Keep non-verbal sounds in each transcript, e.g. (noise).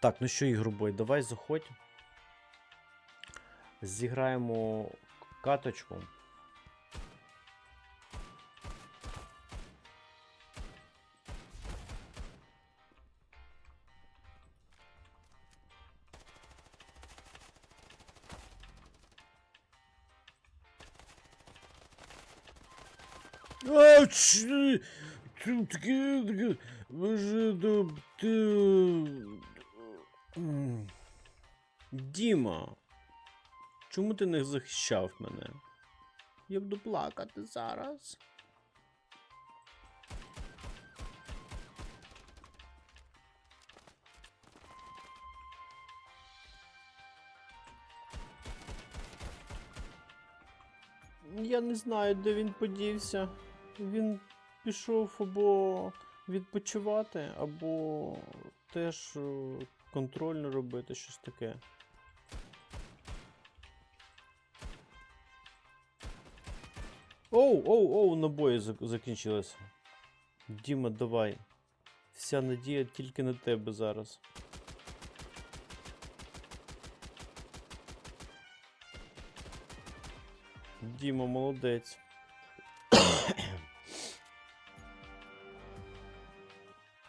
Так, ну що, ігробой, давай заходь. Зіграємо каточку. А, ж до- ти... М. Діма, чому ти не захищав мене? Я буду плакати зараз. Я не знаю, де він подівся. Він пішов або відпочивати, або теж е, контрольно робити щось таке. Оу, оу, оу, набої закінчилися. Діма, давай. Вся надія тільки на тебе зараз. Діма, молодець.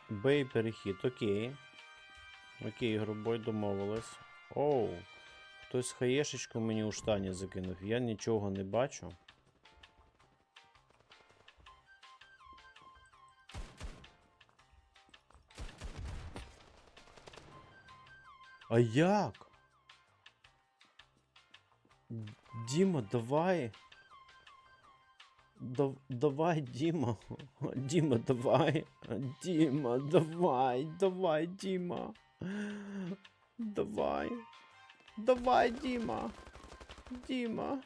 Бей перехід, окей. Окей, гробой домовились. Оу. Хтось хаєшечку мені у штані закинув. Я нічого не бачу. А як? Діма, давай. Дав- давай, Діма. (laughs) Діма, давай. Діма, давай, давай, Діма. Давай. Давай, Діма. Діма.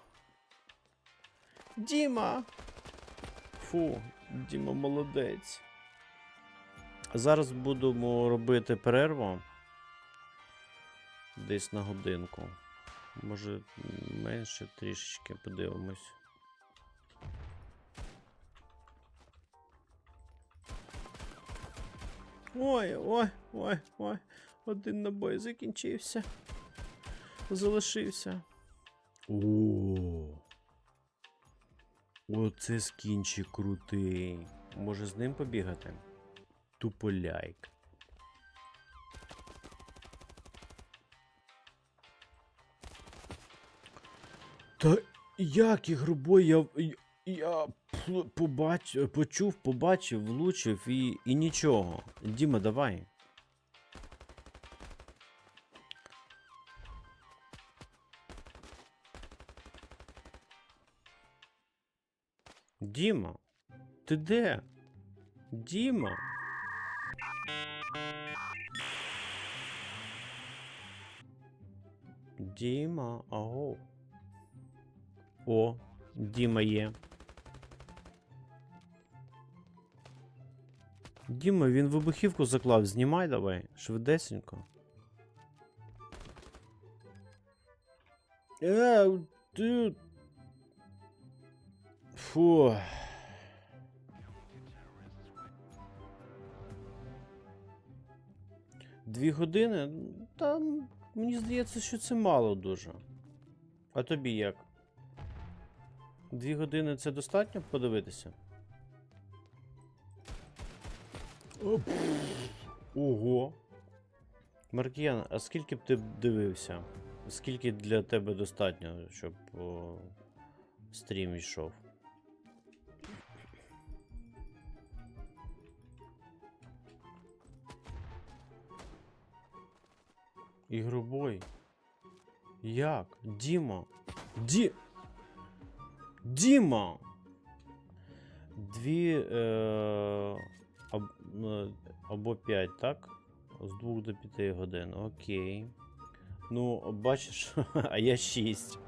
Діма. Фу, Діма молодець. Зараз будемо робити перерву. Десь на годинку. Може менше трішечки подивимось. Ой, ой, ой, ой. Один набой закінчився. Залишився. О. Оце скінчик крутий. Може з ним побігати? Тупо ляйк. Та як ігробой, я, я, побач, почув, побачив, влучив і, і нічого. Діма, давай. Діма, ти де? Діма. Діма, аго. О, Діма є. Діма, він вибухівку заклав, знімай давай, швидесенько. Е, ти. Фу. Дві години? Та мені здається, що це мало дуже. А тобі як? Дві години це достатньо подивитися? Ого. Маркіян, а скільки б ти дивився? Скільки для тебе достатньо, щоб о, стрім йшов? Ігробой. Як? Діма. Ді. Діма! Дві. Е, або п'ять, так? З двох до п'яти годин. Окей. Ну, бачиш, (laughs) а я 6.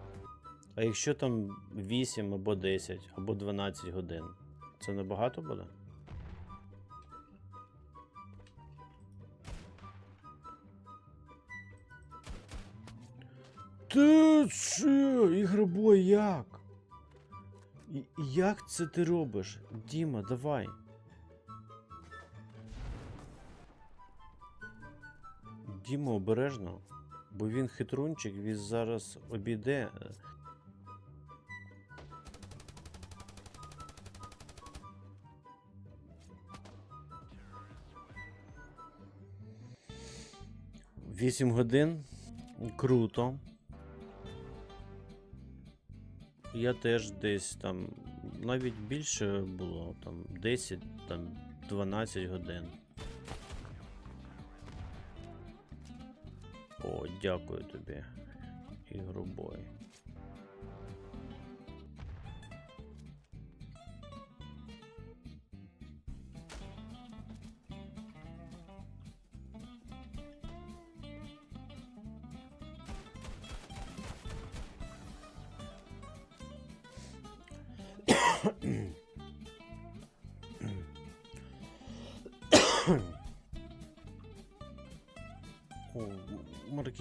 А якщо там 8 або 10, або 12 годин, це небагато буде? Ти що, ігробой, як? Як це ти робиш? Діма, давай. Діма, обережно, бо він хитрунчик, він зараз обійде. Вісім годин. Круто. Я теж десь там навіть більше було, там 10, там 12 годин. О, дякую тобі, ігробой.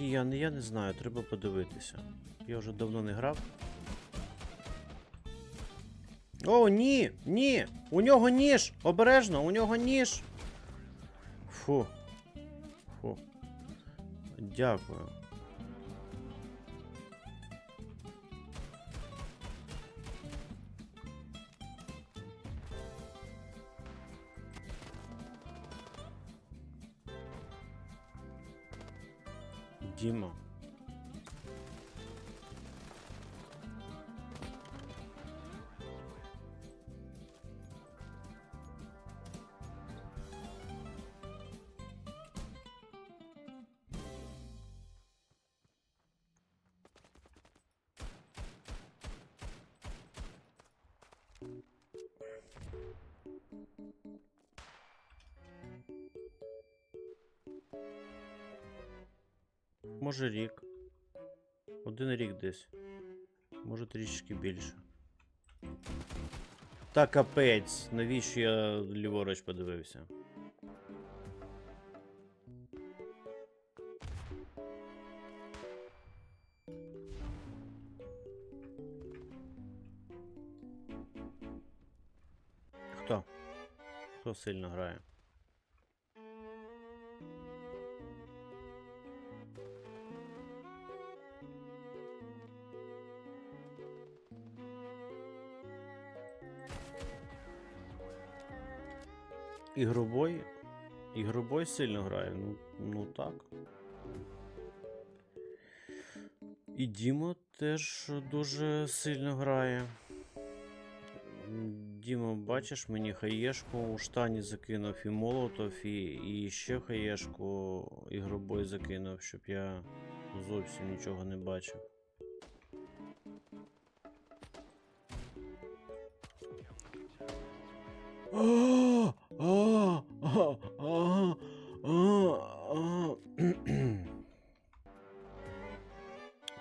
Маркіян, я не знаю, треба подивитися. Я вже давно не грав. О, ні! Ні! У нього ніж! Обережно, у нього ніж! Фу. Фу. Дякую. Діма. Може рік. Один рік десь. Може трішки більше. Та капець, навіщо я ліворуч подивився? Хто? Хто сильно грає? Ігробой? Ігробой сильно грає, ну, ну так. І Діма теж дуже сильно грає. Діма, бачиш, мені хаєшку у штані закинув і молотов, і, і ще хаєшку ігробой закинув, щоб я зовсім нічого не бачив. А. (clears throat)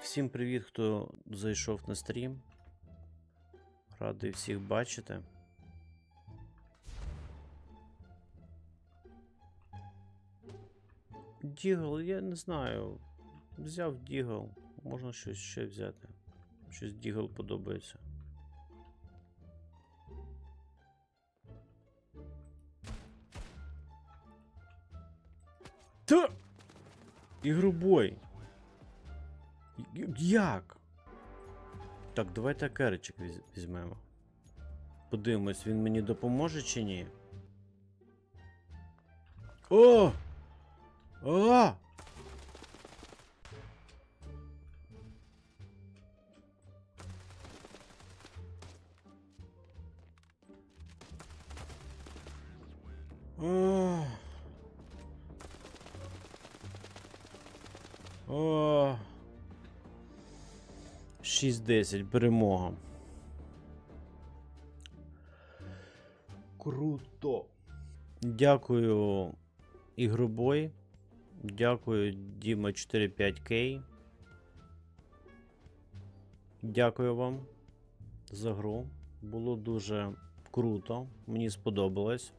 Всім привіт, хто зайшов на стрім. Радий всіх бачити. Дігл, я не знаю. Взяв Дігл. Можна щось ще взяти. Щось Дігл подобається. Та! Ігробой. Як? Так, давайте керчик візьмемо. Подивимось, він мені допоможе чи ні. О! А! 6-10, перемога. Круто. Дякую, Ігробой. Дякую, Діма 45К. Дякую вам за гру. Було дуже круто. Мені сподобалось.